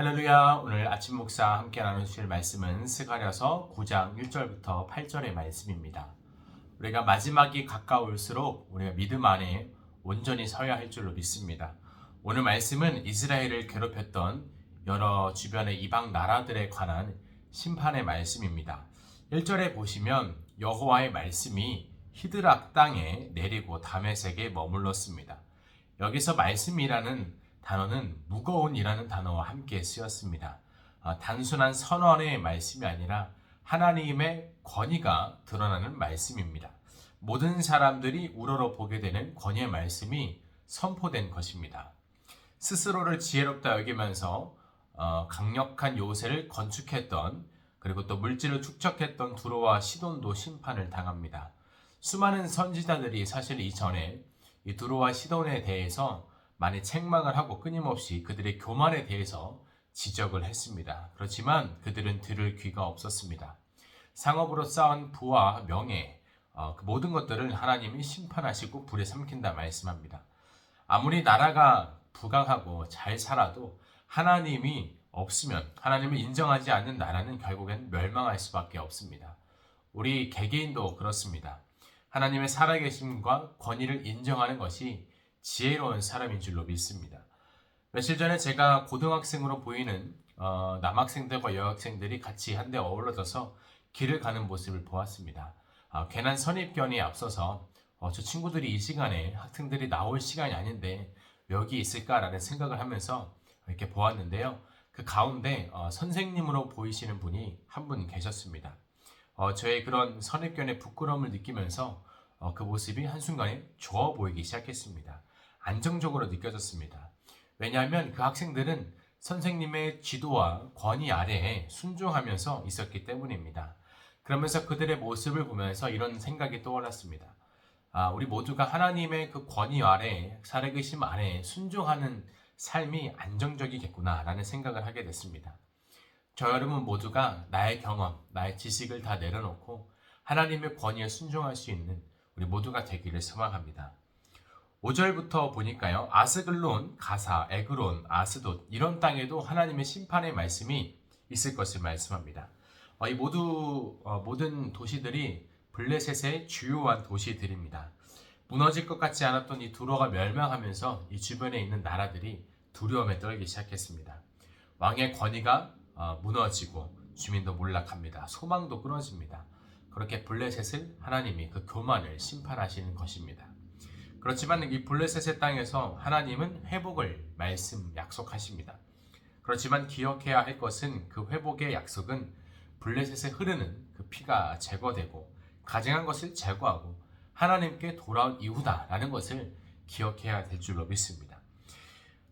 할렐루야 오늘 아침 목사 함께 나누실 말씀은 스가랴서 9장 1절부터 8절의 말씀입니다. 우리가 마지막이 가까울수록 우리가 믿음 안에 온전히 서야 할 줄로 믿습니다. 오늘 말씀은 이스라엘을 괴롭혔던 여러 주변의 이방 나라들에 관한 심판의 말씀입니다. 1절에 보시면 여호와의 말씀이 히드락 땅에 내리고 다메섹에 머물렀습니다. 여기서 말씀이라는 단어는 무거운이라는 단어와 함께 쓰였습니다. 아, 단순한 선언의 말씀이 아니라 하나님의 권위가 드러나는 말씀입니다. 모든 사람들이 우러러 보게 되는 권위의 말씀이 선포된 것입니다. 스스로를 지혜롭다 여기면서 어, 강력한 요새를 건축했던 그리고 또 물질을 축적했던 두로와 시돈도 심판을 당합니다. 수많은 선지자들이 사실 이전에 이 두로와 시돈에 대해서 많이 책망을 하고 끊임없이 그들의 교만에 대해서 지적을 했습니다. 그렇지만 그들은 들을 귀가 없었습니다. 상업으로 쌓은 부와 명예, 어, 그 모든 것들을 하나님이 심판하시고 불에 삼킨다 말씀합니다. 아무리 나라가 부강하고 잘 살아도 하나님이 없으면 하나님을 인정하지 않는 나라는 결국엔 멸망할 수밖에 없습니다. 우리 개개인도 그렇습니다. 하나님의 살아계심과 권위를 인정하는 것이 지혜로운 사람인 줄로 믿습니다. 며칠 전에 제가 고등학생으로 보이는 어, 남학생들과 여학생들이 같이 한데 어우러져서 길을 가는 모습을 보았습니다. 아, 괜한 선입견이 앞서서 어, 저 친구들이 이 시간에 학생들이 나올 시간이 아닌데 여기 있을까라는 생각을 하면서 이렇게 보았는데요. 그 가운데 어, 선생님으로 보이시는 분이 한 분 계셨습니다. 어, 저의 그런 선입견의 부끄러움을 느끼면서 어, 그 모습이 한순간에 좋아 보이기 시작했습니다. 안정적으로 느껴졌습니다. 왜냐하면 그 학생들은 선생님의 지도와 권위 아래에 순종하면서 있었기 때문입니다. 그러면서 그들의 모습을 보면서 이런 생각이 떠올랐습니다. 아, 우리 모두가 하나님의 그 권위 아래, 살아계심 아래 순종하는 삶이 안정적이겠구나 라는 생각을 하게 됐습니다. 저 여러분 모두가 나의 경험, 나의 지식을 다 내려놓고 하나님의 권위에 순종할 수 있는 우리 모두가 되기를 소망합니다. 5절부터 보니까요. 아스글론, 가사, 에그론, 아스돗 이런 땅에도 하나님의 심판의 말씀이 있을 것을 말씀합니다. 어, 이 모두 어, 모든 도시들이 블레셋의 주요한 도시들입니다. 무너질 것 같지 않았던 이 두로가 멸망하면서 이 주변에 있는 나라들이 두려움에 떨기 시작했습니다. 왕의 권위가 어, 무너지고 주민도 몰락합니다. 소망도 끊어집니다. 그렇게 블레셋을 하나님이 그 교만을 심판하시는 것입니다. 그렇지만 이 블레셋의 땅에서 하나님은 회복을 말씀 약속하십니다. 그렇지만 기억해야 할 것은 그 회복의 약속은 블레셋에 흐르는 그 피가 제거되고 가증한 것을 제거하고 하나님께 돌아온 이후다라는 것을 기억해야 될 줄로 믿습니다.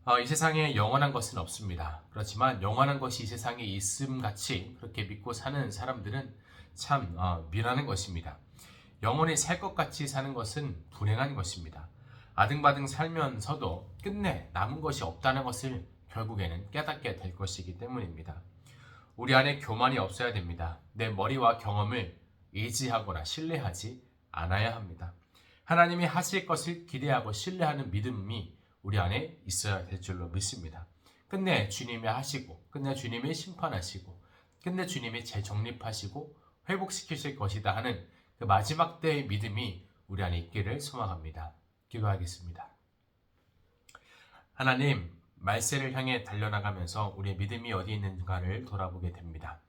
어, 이 세상에 영원한 것은 없습니다. 그렇지만 영원한 것이 이 세상에 있음 같이 그렇게 믿고 사는 사람들은 참 어, 미라는 것입니다. 영원히 살 것 같이 사는 것은 불행한 것입니다. 아등바등 살면서도 끝내 남은 것이 없다는 것을 결국에는 깨닫게 될 것이기 때문입니다. 우리 안에 교만이 없어야 됩니다. 내 머리와 경험을 의지하거나 신뢰하지 않아야 합니다. 하나님이 하실 것을 기대하고 신뢰하는 믿음이 우리 안에 있어야 될 줄로 믿습니다. 끝내 주님이 하시고, 끝내 주님이 심판하시고, 끝내 주님이 재정립하시고 회복시키실 것이다 하는 그 마지막 때의 믿음이 우리 안에 있기를 소망합니다. 기도하겠습니다. 하나님, 말세를 향해 달려나가면서 우리의 믿음이 어디 있는가를 돌아보게 됩니다.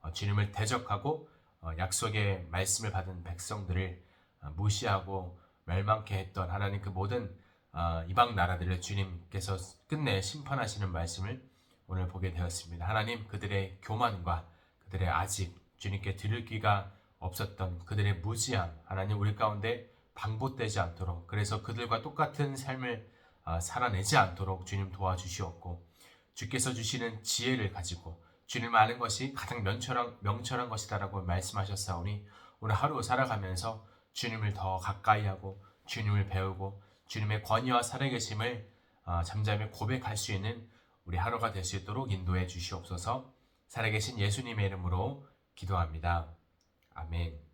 어, 주님을 대적하고 어, 약속의 말씀을 받은 백성들을 어, 무시하고 멸망케 했던 하나님 그 모든 어, 이방 나라들을 주님께서 끝내 심판하시는 말씀을 오늘 보게 되었습니다. 하나님 그들의 교만과 그들의 아직 주님께 들을 귀가 없었던 그들의 무지함 하나님 우리 가운데 방보되지 않도록 그래서 그들과 똑같은 삶을 아, 살아내지 않도록 주님 도와주시옵고 주께서 주시는 지혜를 가지고 주님 아는 것이 가장 명철한, 명철한 것이다라고 말씀하셨사오니 오늘 하루 살아가면서 주님을 더 가까이 하고 주님을 배우고 주님의 권위와 살아계심을 아, 잠잠히 고백할 수 있는 우리 하루가 될 수 있도록 인도해 주시옵소서 살아계신 예수님의 이름으로 기도합니다. 아멘.